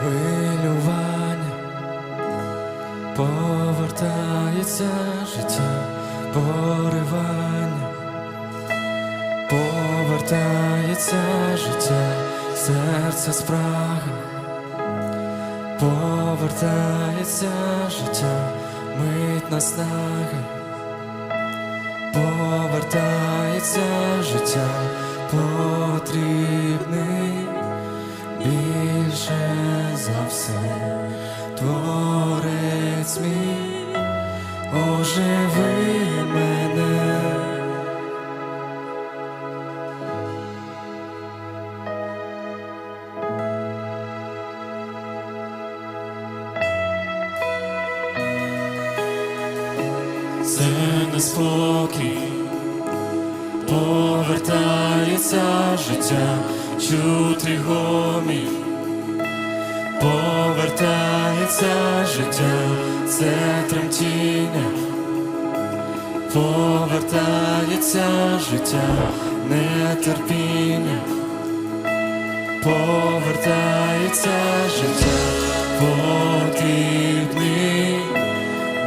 хвилювання. Повертається життя, поривання, повертається життя, серце спраги, повертається життя, мить наснаги, повертається життя потрібний більше за все, творець мій, оживи мене. Це неспокій, повертається життя, чути гомін, повертається життя, це тремтіння, повертається життя, нетерпіння, повертається життя, потрібний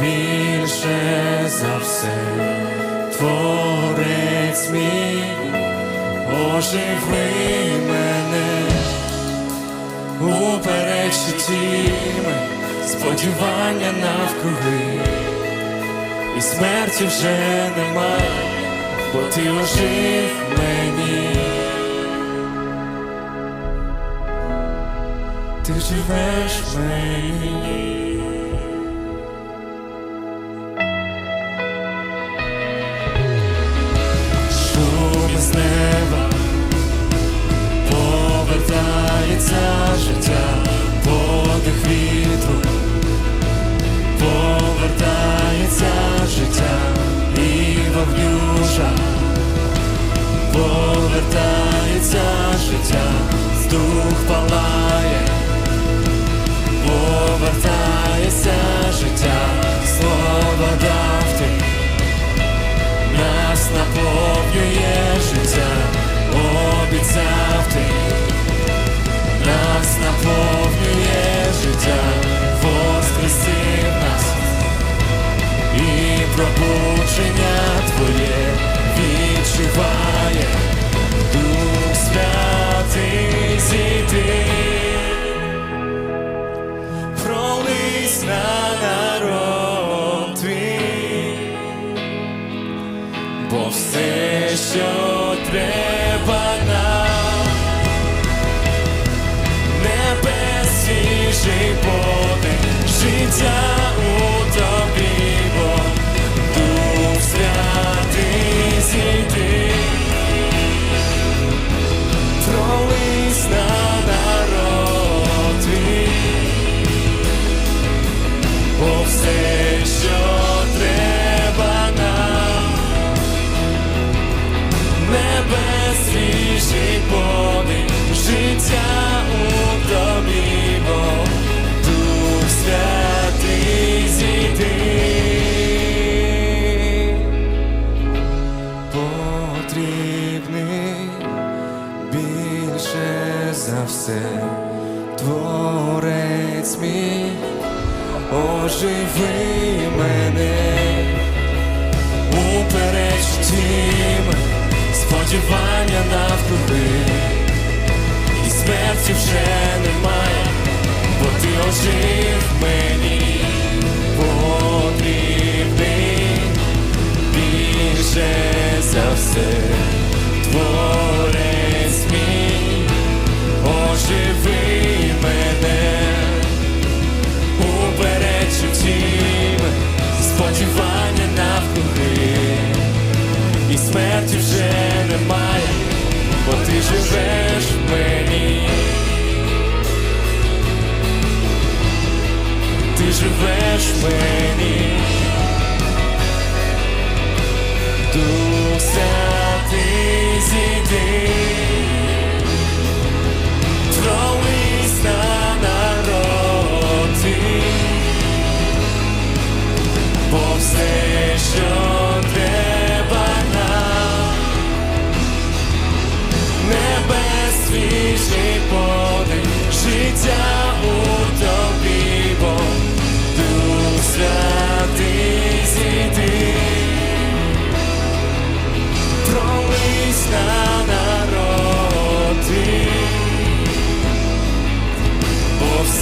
більше за все, творець мій, оживи мене у перечутіми, сподівання навкруги, і смерті вже немає, бо ти ожив мені. Ти живеш мені. Вогнюжа, повертається життя, дух палає, повертається життя, що треба нам, небес свіжий подих, життя більше за все, творець мій, оживи мене. Упереч тім, сподівання навкруги, і смерті вже немає, бо ти ожив мені, живеш в мені. Дух Святий зійди, пролись на народ твій, бо все, що треба нам, небес подих, життя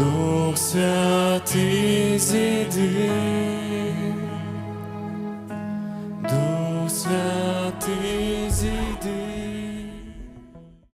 Дух Святий